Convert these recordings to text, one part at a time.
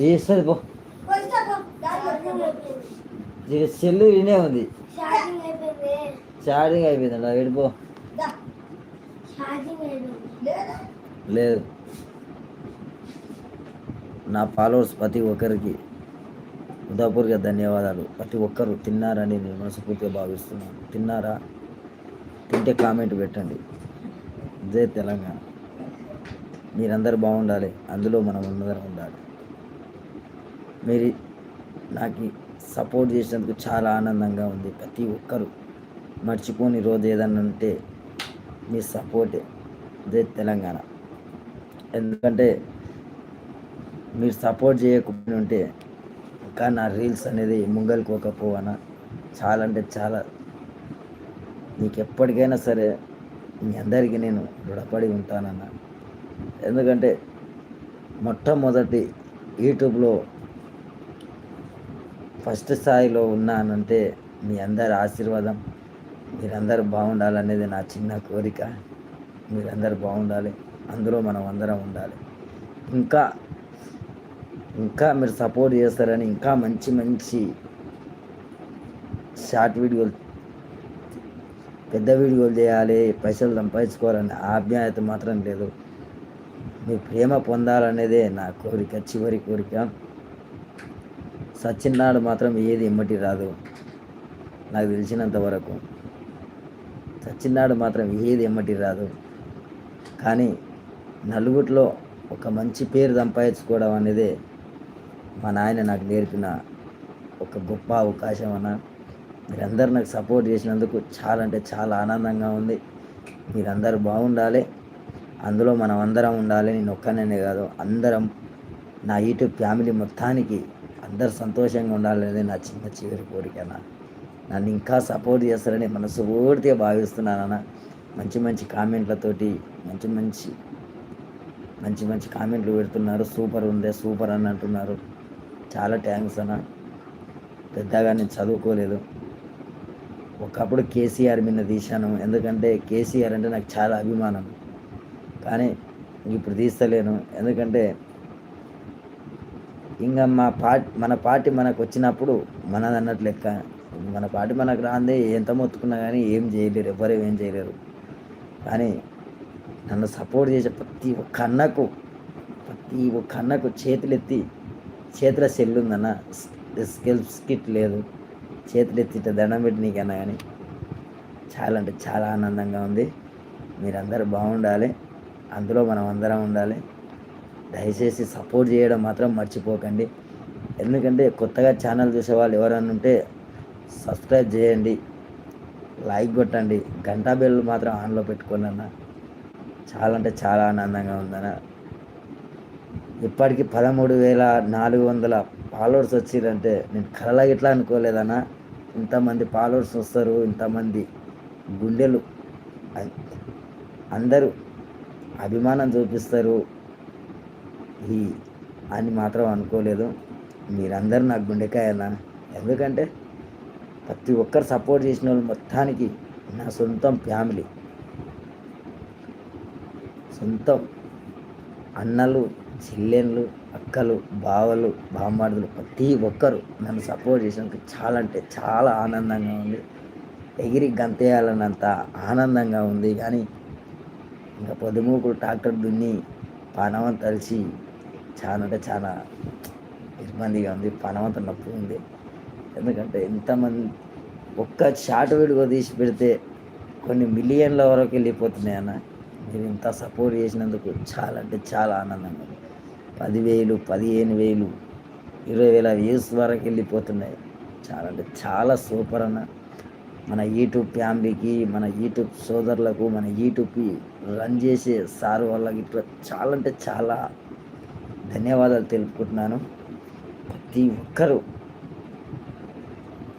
చేస్తుంది పో. ఇక సెల్లు వినే ఉంది. ఛార్జింగ్ అయిపోయింది చార్జింగ్ అయిపోయిందండి అది వెళ్ళిపో లేదు. నా ఫాలోవర్స్ ప్రతి ఒక్కరికి ఉదాపూర్గా ధన్యవాదాలు. ప్రతి ఒక్కరు తిన్నారని నేను మనస్ఫూర్తిగా భావిస్తున్నాను. తిన్నారా? తింటే కామెంట్ పెట్టండి. జై తెలంగాణ. మీరందరూ బాగుండాలి. అందులో మనం ఉన్నదరం ఉండాలి. మీరు నాకు సపోర్ట్ చేసినందుకు చాలా ఆనందంగా ఉంది. ప్రతి ఒక్కరు మర్చిపోని రోజు ఏదన్నా ఉంటే మీ సపోర్టే జై తెలంగాణ. ఎందుకంటే మీరు సపోర్ట్ చేయకపోయి ఉంటే ఇంకా నా రీల్స్ అనేది ముంగలుకోకపోవనా? చాలా అంటే చాలా. నీకు ఎప్పటికైనా సరే మీ అందరికీ నేను రుణపడి ఉంటానన్న. ఎందుకంటే మొట్టమొదటి యూట్యూబ్లో ఫస్ట్ స్థాయిలో ఉన్నానంటే మీ అందరి ఆశీర్వాదం మీరందరూ బాగుండాలనేది నా చిన్న కోరిక. మీరందరూ బాగుండాలి. అందులో మనం అందరం ఉండాలి. ఇంకా ఇంకా మీరు సపోర్ట్ చేస్తారని ఇంకా మంచి మంచి షార్ట్ వీడియోలు పెద్ద వీడియోలు చేయాలి పైసలు సంపాదించుకోవాలనే ఆజ్ఞాయత మాత్రం లేదు. మీ ప్రేమ పొందాలనేదే నా కోరిక చివరి కోరిక. సచ్చినాడు మాత్రం ఏది ఎమ్మటి రాదు. నాకు తెలిసినంత వరకు సచ్చినాడు మాత్రం ఏది ఎమ్మటి రాదు. కానీ నలుగురిలో ఒక మంచి పేరు సంపాదించుకోవడం అనేది మా నాయన నాకు నేర్పిన ఒక గొప్ప అవకాశం అన్న. మీరందరూ నాకు సపోర్ట్ చేసినందుకు చాలా అంటే చాలా ఆనందంగా ఉంది. మీరందరూ బాగుండాలి. అందులో మనం అందరం ఉండాలి. నేను ఒక్కనే కాదు అందరం నా యూట్యూబ్ ఫ్యామిలీ మొత్తానికి అందరు సంతోషంగా ఉండాలనేది నా చిన్న చివరి కోరికనా నన్ను ఇంకా సపోర్ట్ చేస్తారని మనస్ఫూర్తిగా భావిస్తున్నానన్న మంచి మంచి కామెంట్లతోటి మంచి మంచి మంచి మంచి కామెంట్లు పెడుతున్నారు. సూపర్ ఉందే సూపర్ అని అంటున్నారు. చాలా థ్యాంక్స్ అన్న. పెద్దగా నేను చదువుకోలేదు. ఒకప్పుడు కేసీఆర్ మీద తీశాను. ఎందుకంటే కేసీఆర్ అంటే నాకు చాలా అభిమానం. కానీ ఇప్పుడు తీస్తలేను. ఎందుకంటే ఇంకా మా పార్టీ మన పార్టీ మనకు వచ్చినప్పుడు మనది అన్నట్టు లెక్క. మన పార్టీ మనకు రాందే ఎంత మొత్తుకున్నా కానీ ఏం చేయలేరు ఎవరు ఏం చేయలేరు. కానీ నన్ను సపోర్ట్ చేసే ప్రతి ఒక్క అన్నకు ప్రతి ఒక్క అన్నకు చేతులెత్తి చేతుల సెల్ ఉందన్న స్కిల్స్ స్కిట్ లేదు. చేతులెత్తి ఇట్లా దండం పెట్టి నీకన్నా కానీ చాలా అంటే చాలా ఆనందంగా ఉంది. మీరందరూ బాగుండాలి. అందులో మనం అందరం ఉండాలి. దయచేసి సపోర్ట్ చేయడం మాత్రం మర్చిపోకండి. ఎందుకంటే కొత్తగా ఛానల్ చూసే వాళ్ళు ఎవరన్నా ఉంటే సబ్స్క్రైబ్ చేయండి. లైక్ కొట్టండి. గంటా బెల్ మాత్రం ఆన్లో పెట్టుకోండి అన్న. చాలా అంటే చాలా ఆనందంగా ఉందన్న. ఇప్పటికీ పదమూడు వేల నాలుగు వందల ఫాలోవర్స్ వచ్చిరంటే నేను కళ ఇట్లా అనుకోలేదన్నా. ఇంతమంది ఫాలోవర్స్ వస్తారు. ఇంతమంది గుండెలు అందరూ అభిమానం చూపిస్తారు. ఈ అని మాత్రం అనుకోలేదు. మీరందరూ నాకు గుండెకాయ అన్న. ఎందుకంటే ప్రతి ఒక్కరు సపోర్ట్ చేసిన వాళ్ళు మొత్తానికి నా సొంతం ఫ్యామిలీ. సొంతం అన్నలు చెల్లెళ్ళు అక్కలు బావలు బామ్మడులు ప్రతి ఒక్కరు నన్ను సపోర్ట్ చేసినందుకు చాలా అంటే చాలా ఆనందంగా ఉంది. ఎగిరి గంతేయాలన్నంత ఆనందంగా ఉంది. కానీ ఇంకా పొద్దుమూకుడు ట్రాక్టర్ దున్ని పానవం తలిచి చాలా అంటే చాలా ఇబ్బందిగా ఉంది పనవంత నొప్పి ఉంది. ఎందుకంటే ఎంతమంది ఒక్క షార్ట్ వీడియో తీసి పెడితే కొన్ని మిలియన్ల వరకు వెళ్ళిపోతున్నాయి అన్న. మీరు ఇంత సపోర్ట్ చేసినందుకు చాలా అంటే చాలా ఆనందంగా ఉంది. పదివేలు పదిహేను వేలు ఇరవై వేల వ్యూస్ వరకు వెళ్ళిపోతున్నాయి. చాలా అంటే చాలా సూపర్ అన్న. మన యూట్యూబ్ ఫ్యామిలీకి మన యూట్యూబ్ సోదరులకు మన యూట్యూబ్కి రన్ చేసే సార్ వాళ్ళకి ఇట్లా చాలా అంటే చాలా ధన్యవాదాలు తెలుపుకుంటున్నాను. ప్రతి ఒక్కరూ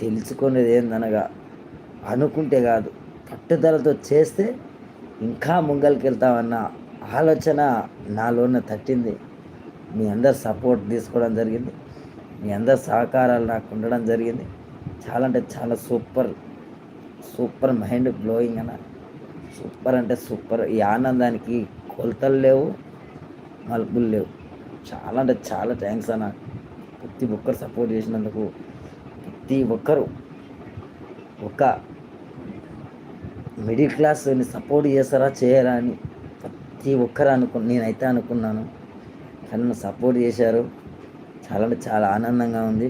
తెలుసుకునేది ఏందనగా అనుకుంటే కాదు పట్టుదలతో చేస్తే ఇంకా ముంగలికి వెళ్తామన్న ఆలోచన నాలోన తట్టింది. మీ అందరు సపోర్ట్ తీసుకోవడం జరిగింది. మీ అందరి సహకారాలు నాకు ఉండడం జరిగింది. చాలా అంటే చాలా సూపర్ సూపర్ మైండ్ బ్లోయింగ్ అన్న. సూపర్ అంటే సూపర్. ఈ ఆనందానికి కొలతలు లేవు మలుపులు లేవు. చాలా అంటే చాలా థ్యాంక్స్ అన్న. ప్రతి ఒక్కరు సపోర్ట్ చేసినందుకు ప్రతి ఒక్కరు ఒక మిడిల్ క్లాస్ని సపోర్ట్ చేస్తారా చేయరా అని ప్రతి ఒక్కరు అనుకు నేనైతే అనుకున్నాను. కానీ నన్ను సపోర్ట్ చేశారు. చాలా అంటే చాలా ఆనందంగా ఉంది.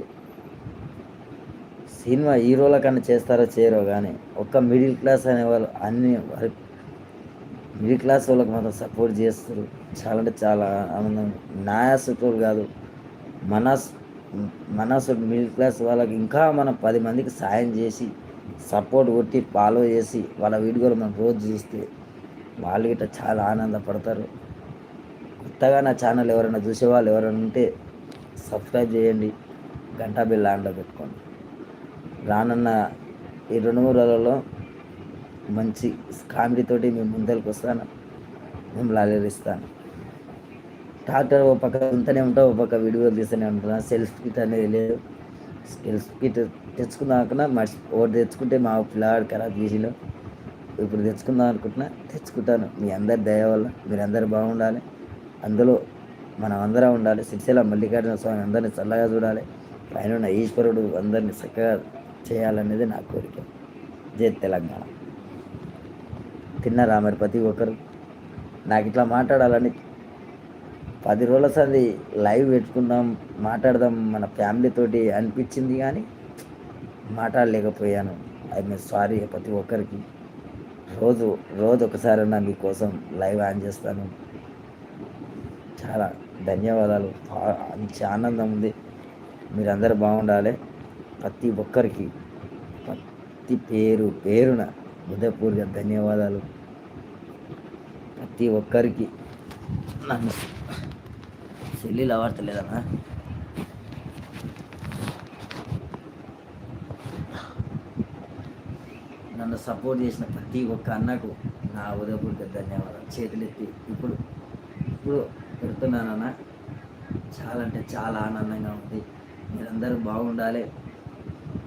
సినిమా హీరోల కన్నా చేస్తారో చేయరో కానీ ఒక్క మిడిల్ క్లాస్ అనేవాళ్ళు అన్ని మిడిల్ క్లాస్ వాళ్ళకి మాత్రం సపోర్ట్ చేస్తారు. చాలా అంటే చాలా ఆనందం. నా కాదు మన మన మిడిల్ క్లాస్ వాళ్ళకి ఇంకా మనం పది మందికి సాయం చేసి సపోర్ట్ కొట్టి ఫాలో చేసి వాళ్ళ వీడియోలు మనం రోజు చూస్తే వాళ్ళు గిట్ట చాలా ఆనందపడతారు. కొత్తగా నా ఛానల్ ఎవరైనా చూసేవాళ్ళు ఎవరైనా ఉంటే సబ్స్క్రైబ్ చేయండి. గంటా బిల్ ఆన్లో పెట్టుకోండి. రానున్న ఈ రెండు మూడు రోజుల్లో మంచి కామెడీతోటి మేము ముందరికి వస్తాను. మేము అలరిస్తాను. ట్రాక్టర్ ఒక పక్క ఉంటూనే ఉంటా ఒక పక్క వీడియోలు తీస్తూనే ఉంటున్నా సెల్ఫ్ కిట్ అనేది లేదు. సెల్ఫ్ కిట్ తెచ్చుకున్నాక మర్చి ఒకటి తెచ్చుకుంటే మా పిల్లవాడు ఖరాబ్ చేసిండు ఇప్పుడు తెచ్చుకుందాం అనుకుంటున్నా తెచ్చుకుంటాను. మీ అందరి దయ వల్ల మీరందరూ బాగుండాలి. అందులో మనం అందరం ఉండాలి. సిరిసిల మల్లికార్జున స్వామి అందరినీ చల్లగా చూడాలి. పైన ఉన్న ఈశ్వరుడు అందరినీ చక్కగా చేయాలనేది నా కోరిక. జై తెలంగాణ. తిన్నారా మరి ప్రతి ఒక్కరు? నాకు ఇట్లా మాట్లాడాలని పది రోజుల సంది లైవ్ పెట్టుకుందాం మాట్లాడదాం మన ఫ్యామిలీతోటి అనిపించింది కానీ మాట్లాడలేకపోయాను. ఐ మీన్ సారీ ప్రతి ఒక్కరికి. రోజు రోజు ఒకసారైనా మీకోసం లైవ్ ఆన్ చేస్తాను. చాలా ధన్యవాదాలు. మంచి ఆనందం ఉంది. మీరందరూ బాగుండాలి. ప్రతి ఒక్కరికి ప్రతి పేరు పేరున హృదయపూర్వక ధన్యవాదాలు ప్రతి ఒక్కరికి. నన్ను చెల్లిలు అవర్తలేదన్నా నన్ను సపోర్ట్ చేసిన ప్రతి ఒక్క అన్నకు నా ఉదయపూర్వక ధన్యవాదాలు. చేతులెత్తి ఇప్పుడు ఇప్పుడు పెడుతున్నానన్న. చాలా అంటే చాలా ఆనందంగా ఉంది. మీరందరూ బాగుండాలి.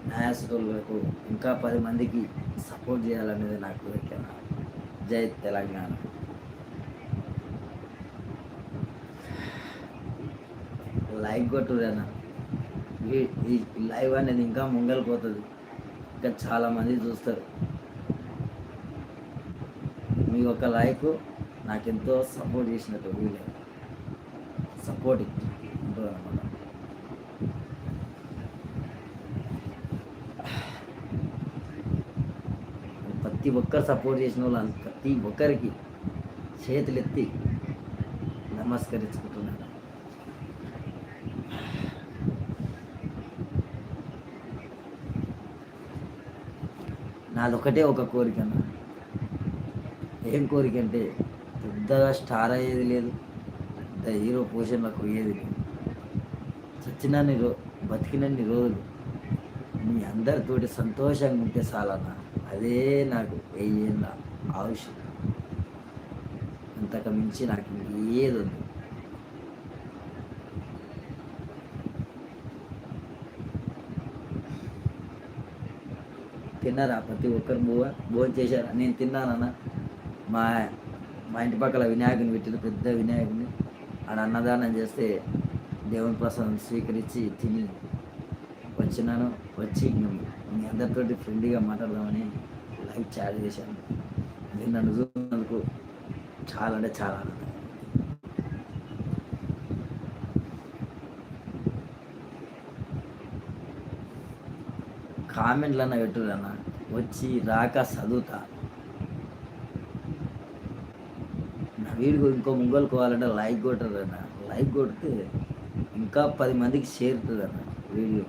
న్యాయస్థులకు ఇంకా పది మందికి సపోర్ట్ చేయాలనేది నా కోరిక. జై తెలంగాణ. లైక్ కొట్టుదన్న ఈ ఈ లైవ్ అనేది ఇంకా ముంగలిపోతుంది. ఇంకా చాలామంది చూస్తారు. మీ యొక్క లైక్ నాకెంతో సపోర్ట్ చేసినట్టు వీలే సపోర్ట్ ఉంటుంది అనమాట ప్రతి ఒక్కరు సపోర్ట్ చేసిన వాళ్ళు ప్రతి ఒక్కరికి చేతులు ఎత్తి నమస్కరించుకుంటున్నాను. నాదొకటే ఒక కోరిక అన్న. ఏం కోరిక అంటే పెద్దగా స్టార్ అయ్యేది లేదు పెద్ద హీరో పొజిషన్లకు పోయేది లేదు. చచ్చినన్ని రో బతికినన్ని రోజులు మీ అందరితోటి సంతోషంగా ఉంటే చాలన్నా. అదే నాకు వెయ్యేళ్ళ ఆవిష్యం అంతకు మించి నాకు ఏది తిన్నారా? ప్రతి ఒక్కరు భోజ భోజనం చేశారా? నేను తిన్నానన్న మా మా ఇంటి పక్కల వినాయకుని పెట్టిన పెద్ద వినాయకుని. ఆడ అన్నదానం చేస్తే దేవుని ప్రసాదం స్వీకరించి తిని వచ్చినాను. వచ్చి మీ- అందరితోటి ఫ్రెండ్లీగా మాట్లాడదామని లైవ్ చాట్ చేశాను. మీరు నన్ను చూసినందుకు చాలా అంటే చాలా ఆనందం. కామెంట్లన్న పెట్టుదన్న వచ్చి రాక చదువుతా నా వీడియో ఇంకో ముంగోలుకోవాలంటే లైక్ కొట్టదన్న లైక్ కొడితే ఇంకా పది మందికి చేరుతుందన్న వీడియో.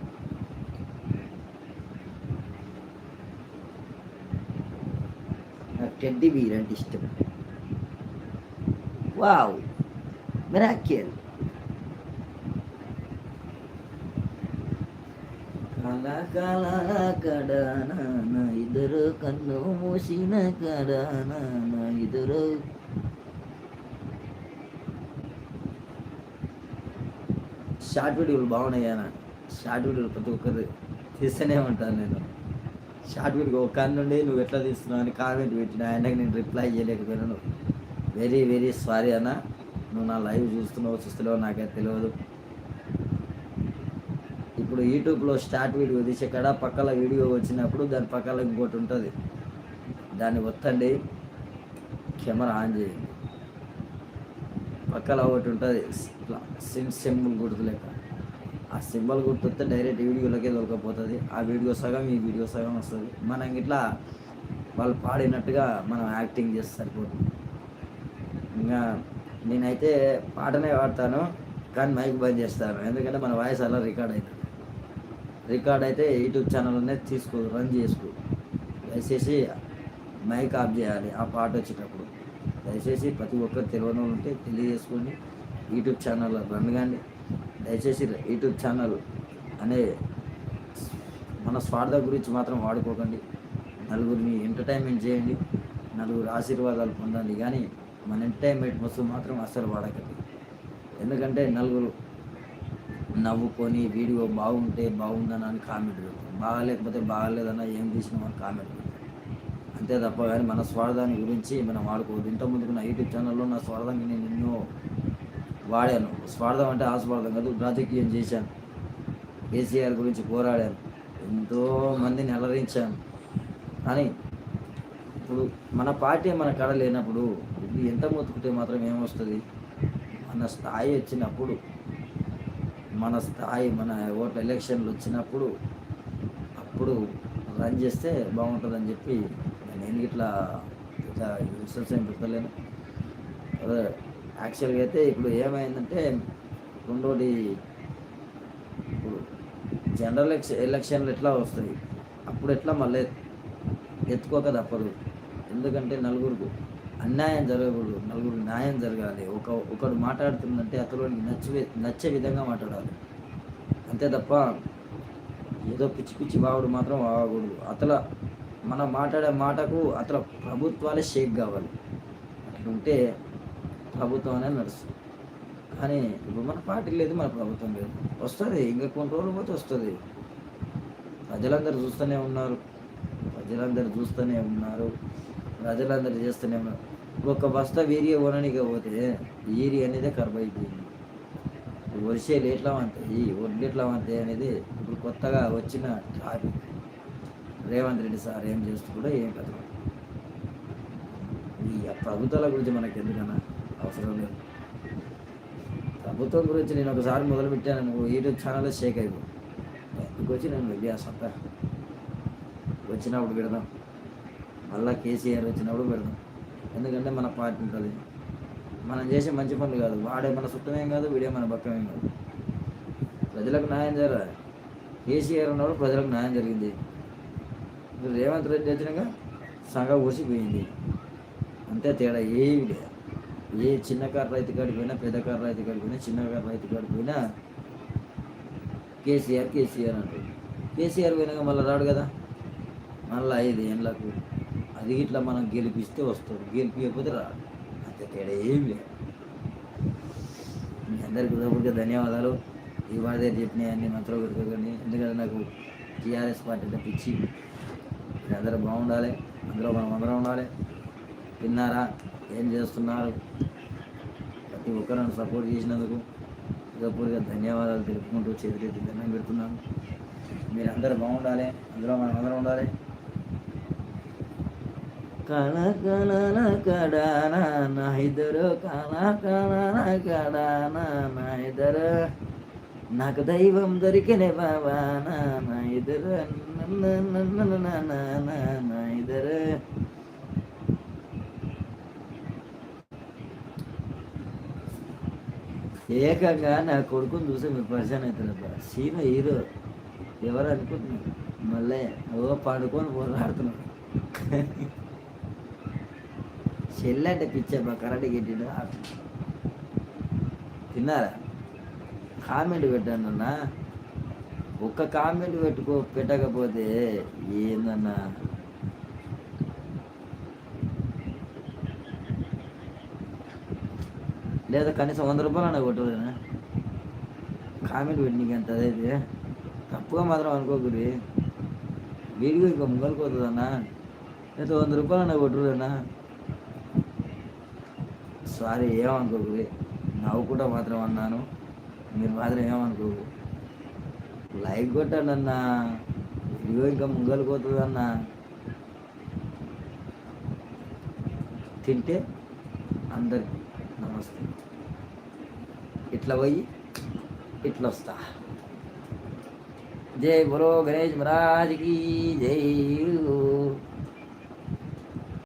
నాకు టెడ్డీ బీర్ అంటే ఇష్టం వావ్ మిరాకిల్ కళ కళ కడాన నా ఇద్దరు కన్ను మూసిన కడాన నా ఇద్దరు షార్ట్ వీడియోలు బాగున్నాయన షార్ట్ వీడియోలు ప్రతి ఒక్కరు తీస్తూనే ఉంటాను నేను షార్ట్ వీడియో ఒక నుండి నువ్వు ఎట్లా తీస్తున్నావు అని కామెంట్ పెట్టిన ఆయనకి నేను రిప్లై చేయలేకపోయినాను. వెరీ వెరీ సారీ అన్న. నువ్వు నా లైవ్ చూస్తున్నావు చూస్తున్నావు నాకైతే తెలియదు ఇప్పుడు యూట్యూబ్లో స్టార్ట్ వీడియో తీసే కాడ పక్కల వీడియో వచ్చినప్పుడు దాని పక్కల ఇంకోటి ఉంటుంది. దాన్ని ఒత్తండి. కెమెరా ఆన్ చేయండి. పక్కల ఒకటి ఉంటుంది. ఇట్లా సిమ్ సింబుల్ గుర్తు లెక్క ఆ సింబల్ గుర్తొస్తే డైరెక్ట్ వీడియోలకే దొరకపోతుంది ఆ వీడియో సగం ఈ వీడియో సగం వస్తుంది. మనం ఇట్లా వాళ్ళు పాడినట్టుగా మనం యాక్టింగ్ చేస్తే సరిపోతుంది. ఇంకా నేనైతే పాటనే పాడతాను కానీ మైక్ బంద్ చేస్తాను. ఎందుకంటే మన వాయిస్ అలా రికార్డ్ అవుతుంది రికార్డ్ అయితే యూట్యూబ్ ఛానల్ అనేది తీసుకో రన్ చేసుకో. దయచేసి మైక్ ఆఫ్ చేయాలి ఆ పాట వచ్చేటప్పుడు. దయచేసి ప్రతి ఒక్కరు తెలియని వాళ్ళు ఉంటే తెలియజేసుకోండి. యూట్యూబ్ ఛానల్ రన్ కానీ దయచేసి యూట్యూబ్ ఛానల్ అనే మన స్వార్థ గురించి మాత్రం వాడుకోకండి. నలుగురిని ఎంటర్టైన్మెంట్ చేయండి. నలుగురు ఆశీర్వాదాలు పొందండి. కానీ మన ఎంటర్టైన్మెంట్ వస్తువు మాత్రం అస్సలు వాడకండి. ఎందుకంటే నలుగురు నవ్వుకొని వీడియో బాగుంటే బాగుందని అని కామెంట్ పెడతాం బాగాలేకపోతే బాగాలేదన్న ఏం తీసినామని కామెంట్ అంతే తప్ప కానీ మన స్వార్థాన్ని గురించి మనం వాడుకోవద్దు. ఇంతకుముందుకు నా యూట్యూబ్ ఛానల్లో నా స్వార్థానికి నేను ఎన్నో వాడాను. స్వార్థం అంటే ఆస్వార్థం కాదు రాజకీయం చేశాను. కేసీఆర్ గురించి పోరాడాను. ఎంతో మందిని అలరించాను. కానీ ఇప్పుడు మన పార్టీ మన కడ లేనప్పుడు ఇది ఎంత మొత్తుకుంటే మాత్రం ఏమొస్తుంది? మన స్థాయి వచ్చినప్పుడు మన స్థాయి మన ఓటు ఎలక్షన్లు వచ్చినప్పుడు అప్పుడు రన్ చేస్తే బాగుంటుందని చెప్పి నేను ఇట్లా ఇట్లా రిసల్ట్స్ ఏం పెట్టలేను అదే యాక్చువల్గా అయితే ఇప్పుడు ఏమైందంటే రెండోది ఇప్పుడు జనరల్ ఎలక్ష- ఎలక్షన్లు ఎట్లా వస్తాయి అప్పుడు ఎట్లా మళ్ళీ ఎత్తుకోక తప్పదు. ఎందుకంటే నలుగురికి అన్యాయం జరగకూడదు నలుగురు న్యాయం జరగాలి. ఒక ఒకడు మాట్లాడుతుందంటే అతలోనికి నచ్చే నచ్చే విధంగా మాట్లాడాలి. అంతే తప్ప ఏదో పిచ్చి పిచ్చి బావుడు మాత్రం బాగకూడదు అతల మనం మాట్లాడే మాటకు అతల ప్రభుత్వాలే షేక్ కావాలి. అట్లా ప్రభుత్వమే ప్రభుత్వం అనేది నడుస్తుంది. కానీ ఇప్పుడు మన పార్టీ లేదు మన ప్రభుత్వం లేదు. వస్తుంది ఇంకా కొన్ని రోజులు పోతే వస్తుంది. ప్రజలందరూ చూస్తూనే ఉన్నారు. ప్రజలందరూ చూస్తూనే ఉన్నారు. ప్రజలందరూ చేస్తూనే ఉన్నారు. ఒక బస్తా వీరియా కొనడానికి పోతే ఈరి అనేది ఖరాబ్ అయిపోయింది. వర్షాలు ఎట్లా ఉంటాయి ఒడ్లు ఎట్లా ఉంటాయి అనేది ఇప్పుడు కొత్తగా వచ్చిన టాపిక్. రేవంత్ రెడ్డి సార్ ఏం చేస్తూ కూడా ఏం కథ ఈ ప్రభుత్వాల గురించి మనకి ఎందుకన్నా అవసరం లేదు ప్రభుత్వం గురించి నేను ఒకసారి మొదలుపెట్టాను. నువ్వు యూట్యూబ్ ఛానల్ షేక్ అయిపో. ఎందుకు వచ్చి నేను వెళ్ళి ఆ సొంత వచ్చినప్పుడు పెడదాం. మళ్ళీ కేసీఆర్ వచ్చినప్పుడు పెడదాం. ఎందుకంటే మన పార్టీ ఉంటుంది. మనం చేసే మంచి పనులు కాదు. వాడే మన సుట్టమేం కాదు వీడే మన బక్కమేం కాదు. ప్రజలకు న్యాయం జరగాలి. కేసీఆర్ ఉన్నప్పుడు ప్రజలకు న్యాయం జరిగింది. రేవంత్ రెడ్డి వచ్చినాక సగం ఊసిపోయింది. అంతే తేడా ఏమి లేదు. ఏ చిన్న కారు రైతు కాడికి పోయినా పెద్ద కారు రైతు కాడికి పోయినా చిన్న కారు రైతు కాడికి పోయినా కేసీఆర్ కేసీఆర్ అంటాడు. కేసీఆర్ పోయినాక మళ్ళీ రాడు కదా. మళ్ళీ ఐదు ఏళ్ళకు అది ఇట్లా మనం గెలిపిస్తే వస్తాడు. గెలిపించకపోతే రాడు. అంతే తేడా ఏం లేదు. మీ అందరికీ హృదయపూర్వక ధన్యవాదాలు. ఈ వాడే చెప్పిన అన్ని మంత్రాలు పెట్టుకోకండి ఎందుకంటే నాకు టీఆర్ఎస్ పార్టీ అంటే పిచ్చి. మీరందరూ బాగుండాలి. అందులో మనం అందరం ఉండాలి. తిన్నారా ఏం చేస్తున్నారు? ప్రతి ఒక్కరు నన్ను సపోర్ట్ చేసినందుకు హృదయపూర్వక ధన్యవాదాలు తెలుపుకుంటూ చేతులెత్తి దండం పెడుతున్నాను మీరందరూ బాగుండాలి అందులో మనం అందరం ఉండాలి కళ కళ కడానా నా ఇద్దరు కళ కళ కడానా నా ఇద్దరు నాకు దైవం దొరికిన బాబా నా నా ఇద్దరు నా ఇద్దరు ఏకంగా నా కొడుకుని చూసి మీరు పరిచయం అవుతారబ్బా. Scene hero. ఎవరు అనుకుంటున్నారు? మళ్ళీ ఓ పండుకొని పోరాడుతున్నాడు చెల్లి అంటే పిచ్చబ్బా కరెంట్ గిట్టిడు. తిన్నారా? కామెంట్ పెట్టానన్నా ఒక్క కామెంట్ పెట్టుకో పెట్టకపోతే ఏందన్నా? లేదా కనీసం వంద రూపాయలు అన్న కొట్టలేనా కామెంట్ పెట్టి నీకు ఎంత అదైతే. తప్పుగా మాత్రం అనుకోకురి వీడిగా ఇంకా ముంగలికి పోతుందన్నా. లేదా వంద రూపాయలు అన్న కొట్టలేనా సారీ ఏమనుకోకూరి నవ్వుకుంటా మాత్రం అన్నాను. మీరు మాత్రం ఏమనుకో లైక్ కొట్టండి అన్న. వీడియో ఇంకా ముంగలు పోతుంది అన్న తింటే అందరికి నమస్తే. ఇట్లా పోయి ఇట్లా వస్తా జై బలో గణేష్ మహారాజ్కి జై